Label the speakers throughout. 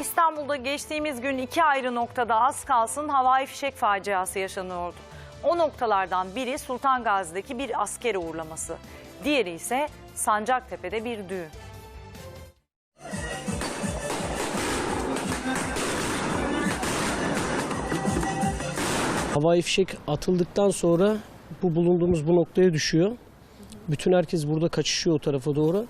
Speaker 1: İstanbul'da geçtiğimiz gün iki ayrı noktada az kalsın havai fişek faciası yaşanıyordu. O noktalardan biri Sultan Gazi'deki bir asker uğurlaması. Diğeri ise Sancaktepe'de bir düğün.
Speaker 2: Havai fişek atıldıktan sonra bu bulunduğumuz bu noktaya düşüyor. Bütün herkes burada kaçışıyor o tarafa doğru.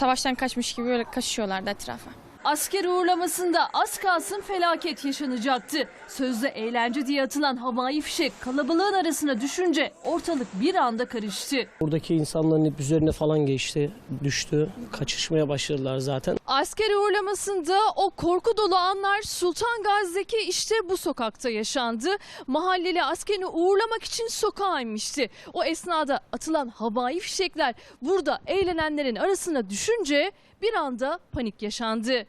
Speaker 3: Savaştan kaçmış gibi böyle kaçışıyorlardı etrafa.
Speaker 4: Asker uğurlamasında az kalsın felaket yaşanacaktı. Sözde eğlence diye atılan havai fişek kalabalığın arasına düşünce ortalık bir anda karıştı.
Speaker 2: Buradaki insanların hep üzerine falan geçti, düştü. Kaçışmaya başladılar zaten.
Speaker 4: Asker uğurlamasında o korku dolu anlar Sultan Gazi'deki işte bu sokakta yaşandı. Mahalleli askeri uğurlamak için sokağa inmişti. O esnada atılan havai fişekler burada eğlenenlerin arasına düşünce bir anda panik yaşandı.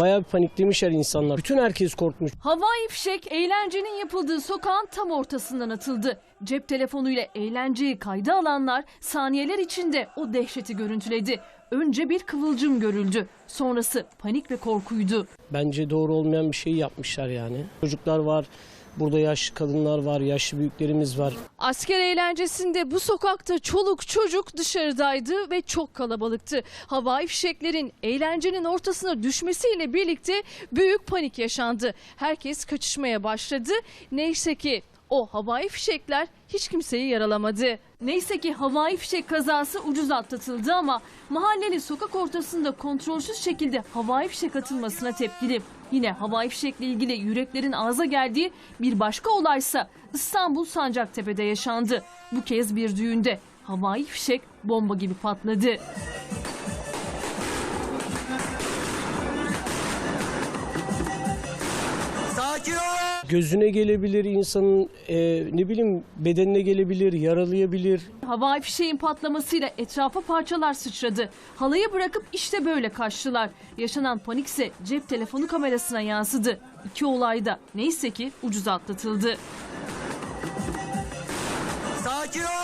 Speaker 2: Bayağı bir paniklemişler insanlar. Bütün herkes korkmuş.
Speaker 4: Havai fişek eğlencenin yapıldığı sokağın tam ortasından atıldı. Cep telefonuyla eğlenceyi kayda alanlar saniyeler içinde o dehşeti görüntüledi. Önce bir kıvılcım görüldü. Sonrası panik ve korkuydu.
Speaker 2: Bence doğru olmayan bir şey yapmışlar yani. Çocuklar var, burada yaşlı kadınlar var, yaşlı büyüklerimiz var.
Speaker 4: Asker eğlencesinde bu sokakta çoluk çocuk dışarıdaydı ve çok kalabalıktı. Havai fişeklerin eğlencenin ortasına düşmesiyle birlikte büyük panik yaşandı. Herkes kaçışmaya başladı. Neyse ki o havai fişekler hiç kimseyi yaralamadı. Neyse ki havai fişek kazası ucuz atlatıldı ama mahalleli sokak ortasında kontrolsüz şekilde havai fişek atılmasına tepkili. Yine havai fişekle ilgili yüreklerin ağza geldiği bir başka olaysa İstanbul Sancaktepe'de yaşandı. Bu kez bir düğünde havai fişek bomba gibi patladı.
Speaker 2: Gözüne gelebilir insanın, e, ne bileyim bedenine gelebilir, yaralayabilir.
Speaker 4: Havai fişeğin patlamasıyla etrafa parçalar sıçradı. Halayı bırakıp işte böyle kaçtılar. Yaşanan panikse cep telefonu kamerasına yansıdı. İki olayda neyse ki ucuz atlatıldı.
Speaker 5: Sakin ol.